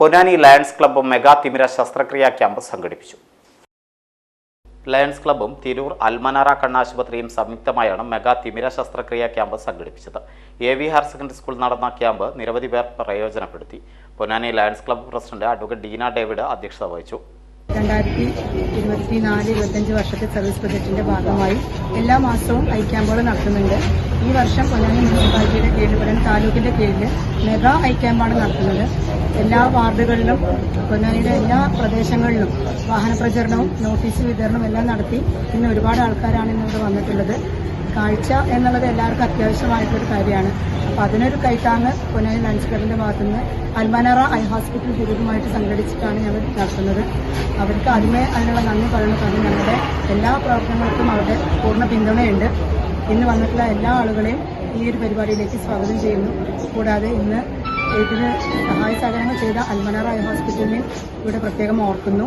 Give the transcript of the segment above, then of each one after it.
Ponnani lions ക്ലബ്ബും mega തിമിര ശസ്ത്രക്രിയാ camp സംഘടിപ്പിച്ചു. ലയൺസ് ക്ലബ്ബും തിരൂർ അൽമനാറ കണ്ണാശുപത്രിയും സംയുക്തമായാണ് മെഗാ തിമിര ശസ്ത്രക്രിയാ ക്യാമ്പ് സംഘടിപ്പിച്ചത്. A V higher secondary school നടന്ന ക്യാമ്പ് നിരവധി പേർ പ്രയോജനപ്പെടുത്തി. Ponnani Lions club president advocate Deena David അധ്യക്ഷത വഹിച്ചു. രണ്ടായിരത്തി ഇരുപത്തി നാല് ഇരുപത്തഞ്ച് വർഷത്തെ സർവീസ് പ്രൊജക്ടിന്റെ ഭാഗമായി എല്ലാ മാസവും ഐ ക്യാമ്പുകൾ നടത്തുന്നുണ്ട്. ഈ വർഷം പൊന്നാനി മുനിസിപ്പാലിറ്റിയുടെ കീഴിൽ പൊന്നാനി താലൂക്കിന്റെ കീഴിൽ മെഗാ ഐ ക്യാമ്പാണ് നടത്തുന്നത്. എല്ലാ വാർഡുകളിലും പൊന്നാനിയുടെ എല്ലാ പ്രദേശങ്ങളിലും വാഹന പ്രചരണവും നോട്ടീസ് വിതരണവും എല്ലാം നടത്തി ഇന്ന് ഒരുപാട് ആൾക്കാരാണ് ഇന്നിവിടെ വന്നിട്ടുള്ളത്. കാഴ്ച എന്നുള്ളത് എല്ലാവർക്കും അത്യാവശ്യമായിട്ടൊരു കാര്യമാണ്. അപ്പം അതിനൊരു കൈത്താങ്ങ് ലയൺസ് ക്ലബിന്റെ ഭാഗത്തുനിന്ന് അൽമനറ ഐ ഹോസ്പിറ്റൽ ദുരിതമായിട്ട് സംഘടിച്ചിട്ടാണ് ഞങ്ങൾ നടത്തുന്നത്. അവർക്ക് ആദ്യമേ അതിനുള്ള നന്ദി പറയുന്നത് അത് ഞങ്ങളുടെ എല്ലാ പ്രവർത്തനങ്ങൾക്കും അവരുടെ പൂർണ പിന്തുണയുണ്ട്. ഇന്ന് വന്നിട്ടുള്ള എല്ലാ ആളുകളെയും ഈ ഒരു പരിപാടിയിലേക്ക് സ്വാഗതം ചെയ്യുന്നു. കൂടാതെ ഇന്ന് ഇതിന് സഹായ സഹകരണങ്ങൾ ചെയ്ത അൽമനറ ഐ ഹോസ്പിറ്റലിനെയും ഇവിടെ പ്രത്യേകം ഓർക്കുന്നു.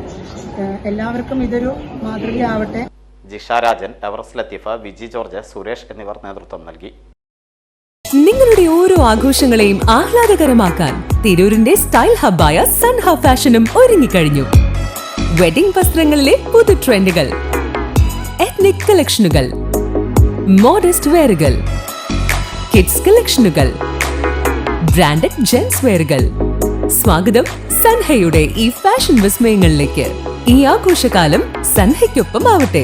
എല്ലാവർക്കും ഇതൊരു മാതൃകയാവട്ടെ. ജിഷ രാജൻ എവറസ് ലത്തീഫ വിജി ജോർജ് സുരേഷ് എന്നിവർ നേതൃത്വം നൽകി. നിങ്ങളുടെ ഓരോ ആഘോഷങ്ങളെയും ആഹ്ലാദകരമാക്കാൻ തിരൂരിന്റെ സ്റ്റൈൽ ഹബ്ബായ സൺ ഹബ് ഫാഷനും ഒരുങ്ങിക്കഴിഞ്ഞു. വെഡിംഗ് വസ്ത്രങ്ങളിലെ പുതു ട്രെൻഡുകൾ എത്നിക് കളക്ഷനുകൾ മോഡസ്റ്റ് വെയറുകൾ കിഡ്സ് കളക്ഷനുകൾ ബ്രാൻഡഡ് ജെൻസ് വെയറുകൾ സ്വാഗതം സൻഹയുടെ ഈ ഫാഷൻ വിസ്മയങ്ങളിലേക്ക്. ഈ ആഘോഷകാലം സൻഹയ്ക്കൊപ്പം ആവട്ടെ